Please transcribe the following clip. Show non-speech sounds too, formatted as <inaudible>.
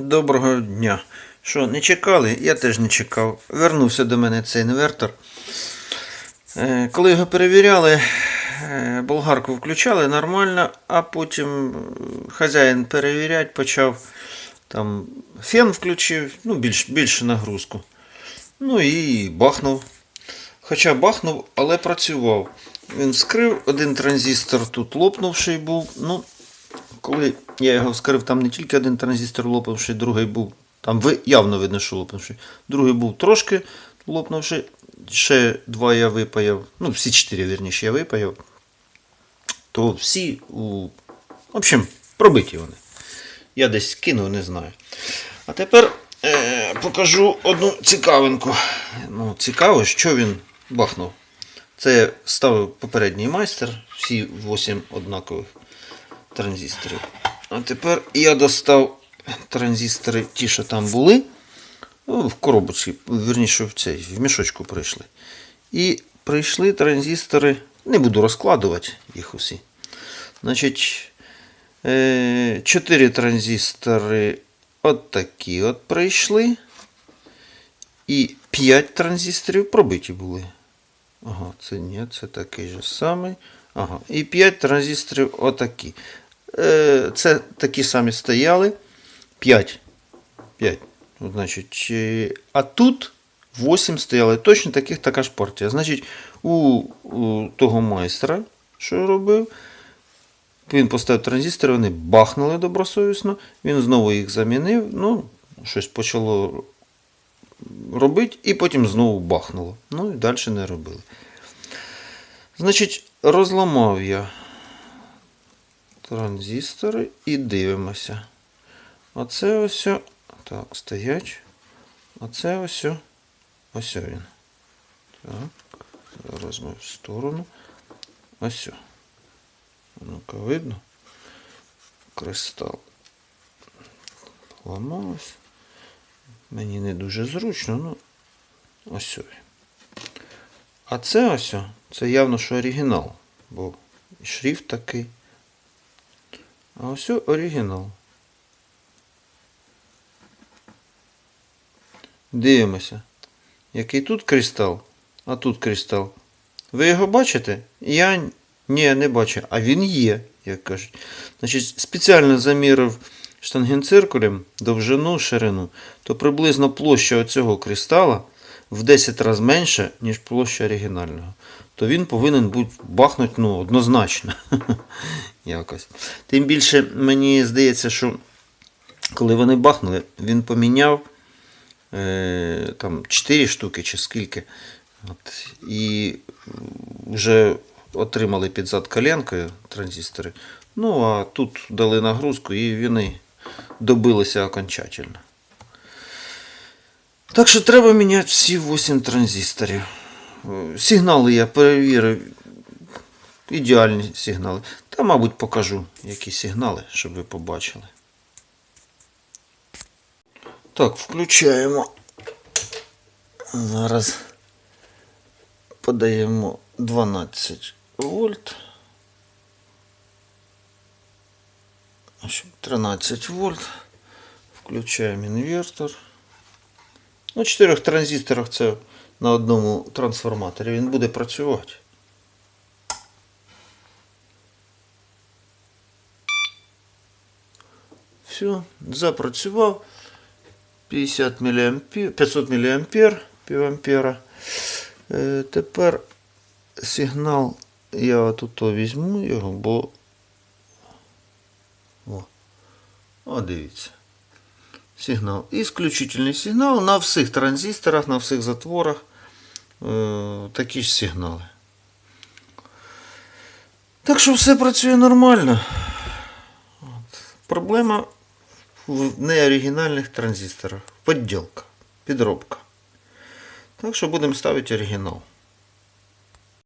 Доброго дня. Що, не чекали? Я теж не чекав. Вернувся до мене цей інвертор. Е, Коли його перевіряли, е, болгарку включали нормально, а потім е, хазяїн перевіряти почав. Там фен включив, ну, більш, більше нагрузку. Ну і бахнув. Хоча бахнув, але працював. Він вскрив, один транзистор тут лопнувший був. Ну, коли я його вскрив, там не тільки один транзистор лопнувший, другий був. Там явно видно, що лопнувший. Другий був трошки лопнувший. Ще два я випаяв. Ну, всі чотири, вірніше, я випаяв. То всі у. В общем, пробиті вони. Я десь кинув, не знаю. А тепер е, покажу одну цікавинку. Ну, цікаво, що він бахнув. Це ставив попередній майстер, всі 8 однакових транзисторів. А тепер я достав транзистори, ті, що там були. Ну, в коробочці, вірніше, в цей, в мішочку прийшли. І прийшли транзистори, не буду розкладувати їх усі. Значить, 4 транзистори от такі от прийшли. І 5 транзисторів пробиті були. Ага, це ні, це такий же самий. Ага. І 5 транзисторів отакі. Е, Це такі самі стояли. 5. 5. Значить, е, а тут 8 стояли. Точно таких така ж партія. Значить, у, у того майстра, що робив, він поставив транзистори, вони бахнули добросовісно, він знову їх замінив, ну, щось почало робити, і потім знову бахнуло. Ну і далі не робили. Значить, розламав я транзистори і дивимося. Оце ось. Так, стоять. Оце ось. Ось він. Так. Зараз ми в сторону. Ось. Ну-ка видно. Кристал. Ламалось. Мені не дуже зручно, ну ось. А це ось, це явно, що оригінал, бо шрифт такий. А ось оригінал. Дивимося. Який тут кристал, а тут кристал. Ви його бачите? Я ні, не бачу. А він є, як кажуть. Значить, спеціально замірив штангенциркулем довжину, ширину, то приблизно площа цього кристала в 10 разів менша, ніж площа оригінального. То він повинен бути бахнути ну, однозначно. <laughs> Якось. Тим більше мені здається, що коли вони бахнули, він поміняв е, там 4 штуки чи скільки. От, і вже отримали під зад коленкою транзистори. Ну, а тут дали нагрузку і вони добилися окончательно. Так що треба міняти всі 8 транзисторів. Е, Сигнали я перевірив. Ідеальні сигнали. Та, мабуть, покажу, які сигнали, щоб ви побачили. Так, включаємо. Зараз подаємо 12 вольт. В общем, 13 вольт. Включаємо інвертор. На чотирьох транзисторах це на одному трансформаторі він буде працювати. Все, запрацював. 50 мА, 500 мА, півампера. Е, тепер сигнал я тут візьму його, бо. О, о дивіться. Сигнал. Ісключительний сигнал на всіх транзисторах, на всіх затворах. Е, такі ж сигнали. Так що все працює нормально. От. Проблема в неоригінальних транзисторах. Подділка, підробка. Так що будемо ставити оригінал.